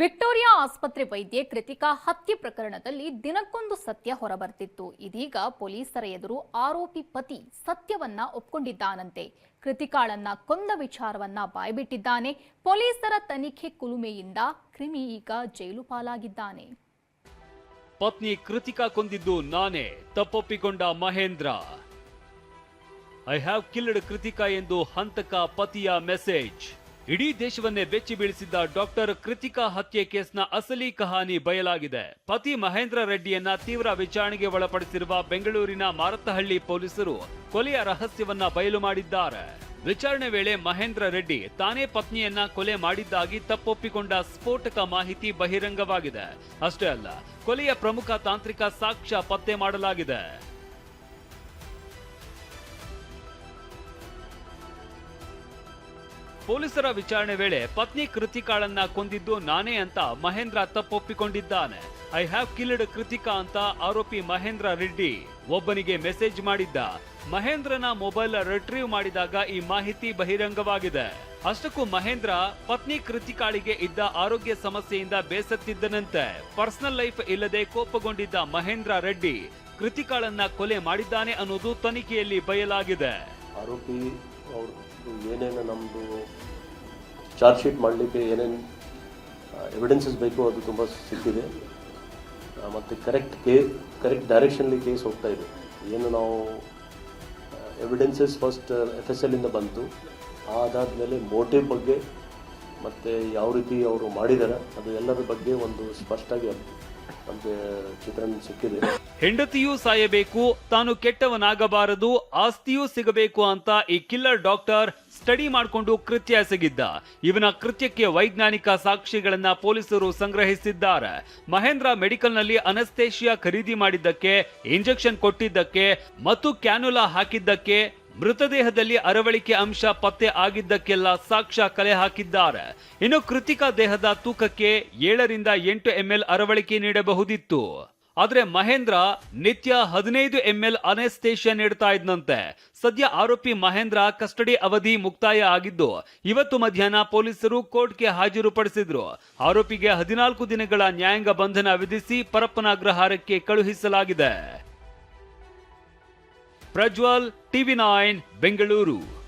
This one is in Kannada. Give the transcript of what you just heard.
ವಿಕ್ಟೋರಿಯಾ ಆಸ್ಪತ್ರೆ ವೈದ್ಯೆ ಕೃತಿಕಾ ಹತ್ಯೆ ಪ್ರಕರಣದಲ್ಲಿ ದಿನಕ್ಕೊಂದು ಸತ್ಯ ಹೊರಬರ್ತಿತ್ತು. ಇದೀಗ ಪೊಲೀಸರ ಎದುರು ಆರೋಪಿ ಪತಿ ಸತ್ಯವನ್ನ ಒಪ್ಕೊಂಡಿದ್ದಾನಂತೆ. ಕೃತಿಕಾಳನ್ನ ಕೊಂದ ವಿಚಾರವನ್ನ ಬಾಯ್ಬಿಟ್ಟಿದ್ದಾನೆ. ಪೊಲೀಸರ ತನಿಖೆ ಕುಲುಮೆಯಿಂದ ಕ್ರಿಮಿ ಈಗ ಜೈಲು ಪಾಲಾಗಿದ್ದಾನೆ. ಪತ್ನಿ ಕೃತಿಕಾ ಕೊಂದಿದ್ದು ನಾನೇ, ತಪ್ಪೊಪ್ಪಿಕೊಂಡ Mahendra. I have killed Krithika ಎಂದು ಹಂತಕ ಪತಿಯ ಮೆಸೇಜ್ ಇಡೀ ದೇಶವನ್ನೇ ಬೆಚ್ಚಿ ಬೀಳಿಸಿದ್ದ ಡಾಕ್ಟರ್ ಕೃತಿಕಾ ಹತ್ಯೆ ಕೇಸ್ನ ಅಸಲಿ ಕಹಾನಿ ಬಯಲಾಗಿದೆ. ಪತಿ ಮಹೇಂದ್ರ ರೆಡ್ಡಿಯನ್ನ ತೀವ್ರ ವಿಚಾರಣೆಗೆ ಒಳಪಡಿಸಿರುವ ಬೆಂಗಳೂರಿನ ಮಾರತ್ತಹಳ್ಳಿ ಪೊಲೀಸರು ಕೊಲೆಯ ರಹಸ್ಯವನ್ನ ಬಯಲು ಮಾಡಿದ್ದಾರೆ. ವಿಚಾರಣೆ ವೇಳೆ ಮಹೇಂದ್ರ ರೆಡ್ಡಿ ತಾನೇ ಪತ್ನಿಯನ್ನ ಕೊಲೆ ಮಾಡಿದ್ದಾಗಿ ತಪ್ಪೊಪ್ಪಿಕೊಂಡ ಸ್ಫೋಟಕ ಮಾಹಿತಿ ಬಹಿರಂಗವಾಗಿದೆ. ಅಷ್ಟೇ ಅಲ್ಲ, ಕೊಲೆಯ ಪ್ರಮುಖ ತಾಂತ್ರಿಕ ಸಾಕ್ಷ್ಯ ಪತ್ತೆ ಮಾಡಲಾಗಿದೆ. ಪೊಲೀಸರ ವಿಚಾರಣೆ ವೇಳೆ ಪತ್ನಿ ಕೃತಿಕಾಳನ್ನ ಕೊಂದಿದ್ದು ನಾನೇ ಅಂತ ಮಹೇಂದ್ರ ತಪ್ಪೊಪ್ಪಿಕೊಂಡಿದ್ದಾನೆ. ಐ ಹ್ಯಾವ್ ಕಿಲ್ಡ್ ಕೃತಿಕಾ ಅಂತ ಆರೋಪಿ ಮಹೇಂದ್ರ ರೆಡ್ಡಿ ಒಬ್ಬನಿಗೆ ಮೆಸೇಜ್ ಮಾಡಿದ್ದ. ಮಹೇಂದ್ರನ ಮೊಬೈಲ್ ರಿಟ್ರೀವ್ ಮಾಡಿದಾಗ ಈ ಮಾಹಿತಿ ಬಹಿರಂಗವಾಗಿದೆ. ಅಷ್ಟಕ್ಕೂ ಮಹೇಂದ್ರ ಪತ್ನಿ ಕೃತಿಕಾಳಿಗೆ ಇದ್ದ ಆರೋಗ್ಯ ಸಮಸ್ಯೆಯಿಂದ ಬೇಸತ್ತಿದ್ದನಂತೆ. ಪರ್ಸನಲ್ ಲೈಫ್ ಇಲ್ಲದೆ ಕೋಪಗೊಂಡಿದ್ದ ಮಹೇಂದ್ರ ರೆಡ್ಡಿ ಕೃತಿಕಾಳನ್ನ ಕೊಲೆ ಮಾಡಿದ್ದಾನೆ ಅನ್ನೋದು ತನಿಖೆಯಲ್ಲಿ ಬಯಲಾಗಿದೆ. ಏನೇನು ನಮ್ಮದು ಚಾರ್ಜ್ ಶೀಟ್ ಮಾಡಲಿಕ್ಕೆ ಏನೇನು ಎವಿಡೆನ್ಸಸ್ ಬೇಕು ಅದು ತುಂಬ ಸಿಕ್ಕಿದೆ. ಮತ್ತು ಕರೆಕ್ಟ್ ಕೇ ಕರೆಕ್ಟ್ ಡೈರೆಕ್ಷನ್ಲಿ ಕೇಸ್ ಹೋಗ್ತಾ ಇದೆ. ಏನು ನಾವು ಎವಿಡೆನ್ಸಸ್ ಫಸ್ಟ್ ಎಫ್ ಎಸ್ ಎಲ್ಲಿಂದ ಬಂತು. ಅದಾದಮೇಲೆ ಮೋಟಿವ್ ಬಗ್ಗೆ ಮತ್ತು ಯಾವ ರೀತಿ ಅವರು ಮಾಡಿದ್ದಾರೆ ಅದು ಎಲ್ಲರ ಬಗ್ಗೆ ಒಂದು ಸ್ಪಷ್ಟಾಗಿ ಸಿಕ್ಕಿದೆ. ಹೆಂಡತಿಯೂ ಸಾಯಬೇಕು, ತಾನು ಕೆಟ್ಟವನಾಗಬಾರದು, ಆಸ್ತಿಯೂ ಸಿಗಬೇಕು ಅಂತ ಈ ಕಿಲ್ಲರ್ ಡಾಕ್ಟರ್ ಸ್ಟಡಿ ಮಾಡಿಕೊಂಡು ಕೃತ್ಯ ಎಸಗಿದ್ದ. ಇವನ ಕೃತ್ಯಕ್ಕೆ ವೈಜ್ಞಾನಿಕ ಸಾಕ್ಷಿಗಳನ್ನ ಪೊಲೀಸರು ಸಂಗ್ರಹಿಸಿದ್ದಾರೆ. ಮಹೇಂದ್ರ ಮೆಡಿಕಲ್ನಲ್ಲಿ ಅನಸ್ತೇಷಿಯಾ ಖರೀದಿ ಮಾಡಿದ್ದಕ್ಕೆ, ಇಂಜೆಕ್ಷನ್ ಕೊಟ್ಟಿದ್ದಕ್ಕೆ, ಮತ್ತು ಕ್ಯಾನುಲಾ ಹಾಕಿದ್ದಕ್ಕೆ ಮೃತದೇಹದಲ್ಲಿ ಅರವಳಿಕೆ ಅಂಶ ಪತ್ತೆ ಆಗಿದ್ದಕ್ಕೆಲ್ಲ ಸಾಕ್ಷ್ಯ ಕಲೆ ಹಾಕಿದ್ದಾರೆ. ಇನ್ನು ಕೃತಿಕಾ ದೇಹದ ತೂಕಕ್ಕೆ ಏಳರಿಂದ ಎಂಟು ಎಂಎಲ್ ಅರವಳಿಕೆ ನೀಡಬಹುದಿತ್ತು. ಆದ್ರೆ ಮಹೇಂದ್ರ ನಿತ್ಯ ಹದಿನೈದು ಎಂಎಲ್ ಅನೆಸ್ತೇಷಿಯಾ ನೀಡ್ತಾ ಇದ್ನಂತೆ. ಸದ್ಯ ಆರೋಪಿ ಮಹೇಂದ್ರ ಕಸ್ಟಡಿ ಅವಧಿ ಮುಕ್ತಾಯ ಆಗಿದ್ದು, ಇವತ್ತು ಮಧ್ಯಾಹ್ನ ಪೊಲೀಸರು ಕೋರ್ಟ್ಗೆ ಹಾಜರುಪಡಿಸಿದ್ರು. ಆರೋಪಿಗೆ ಹದಿನಾಲ್ಕು ದಿನಗಳ ನ್ಯಾಯಾಂಗ ಬಂಧನ ವಿಧಿಸಿ ಪರಪ್ಪನ ಅಗ್ರಹಾರಕ್ಕೆ ಕಳುಹಿಸಲಾಗಿದೆ. Prajwal TV nine Bengaluru.